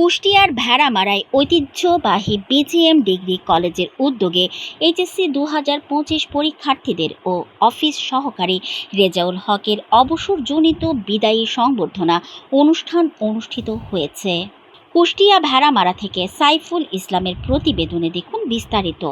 কুষ্টিয়ার ভেড়ামারায় ঐতিহ্যবাহী BGM degree কলেজের উদ্যোগে এইচএসসি দু হাজার পঁচিশ পরীক্ষার্থীদের ও অফিস সহকারী রেজাউল হকের অবসরজনিত বিদায়ী সংবর্ধনা অনুষ্ঠান অনুষ্ঠিত হয়েছে। কুষ্টিয়া ভেড়ামারা থেকে সাইফুল ইসলামের প্রতিবেদনে দেখুন বিস্তারিত।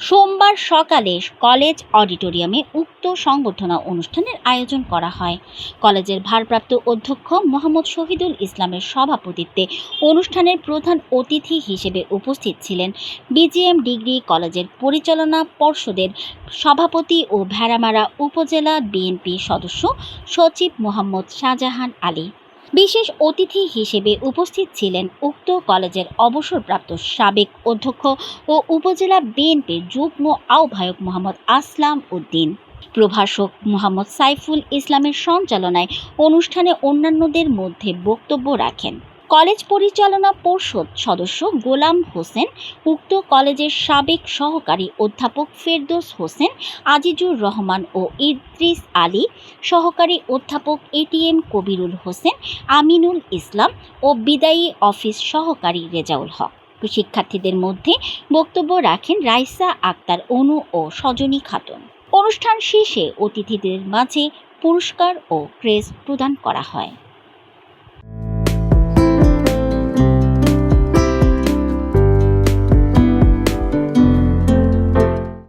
সোমবার সকালে কলেজ অডিটোরিয়ামে উক্ত সংবর্ধনা অনুষ্ঠানের আয়োজন করা হয়। কলেজের ভারপ্রাপ্ত অধ্যক্ষ মোহাম্মদ শহীদুল ইসলামের সভাপতিত্বে অনুষ্ঠানের প্রধান অতিথি হিসেবে উপস্থিত ছিলেন বিজিএম ডিগ্রি কলেজের পরিচালনা পর্ষদের সভাপতি ও ভেড়ামারা উপজেলা বিএনপি সদস্য সচিব মোহাম্মদ শাহজাহান আলী। বিশেষ অতিথি হিসেবে উপস্থিত ছিলেন উক্ত কলেজের অবসরপ্রাপ্ত সাবেক অধ্যক্ষ ও উপজেলা বিএনপির যুগ্ম আহ্বায়ক মোহাম্মদ আসলাম উদ্দিন। প্রভাষক মোহাম্মদ সাইফুল ইসলামের সঞ্চালনায় অনুষ্ঠানে অন্যান্যদের মধ্যে বক্তব্য রাখেন। কলেজ পরিচালনা পর্ষদ সদস্য গোলাম হোসেন, উক্ত কলেজের সাবেক সহকারী অধ্যাপক ফেরদৌস হোসেন, আজিজুর রহমান ও ইদ্রিস আলী, সহকারী অধ্যাপক এটিএম কবিরুল হোসেন, আমিনুল ইসলাম ও বিদায়ী অফিস সহকারী রেজাউল হক। শিক্ষার্থীদের মধ্যে বক্তব্য রাখেন রাইসা আক্তার অনু ও সজনী খাতুন। অনুষ্ঠান শেষে অতিথিদের মাঝে পুরস্কার ও ক্রেজ প্রদান করা হয়।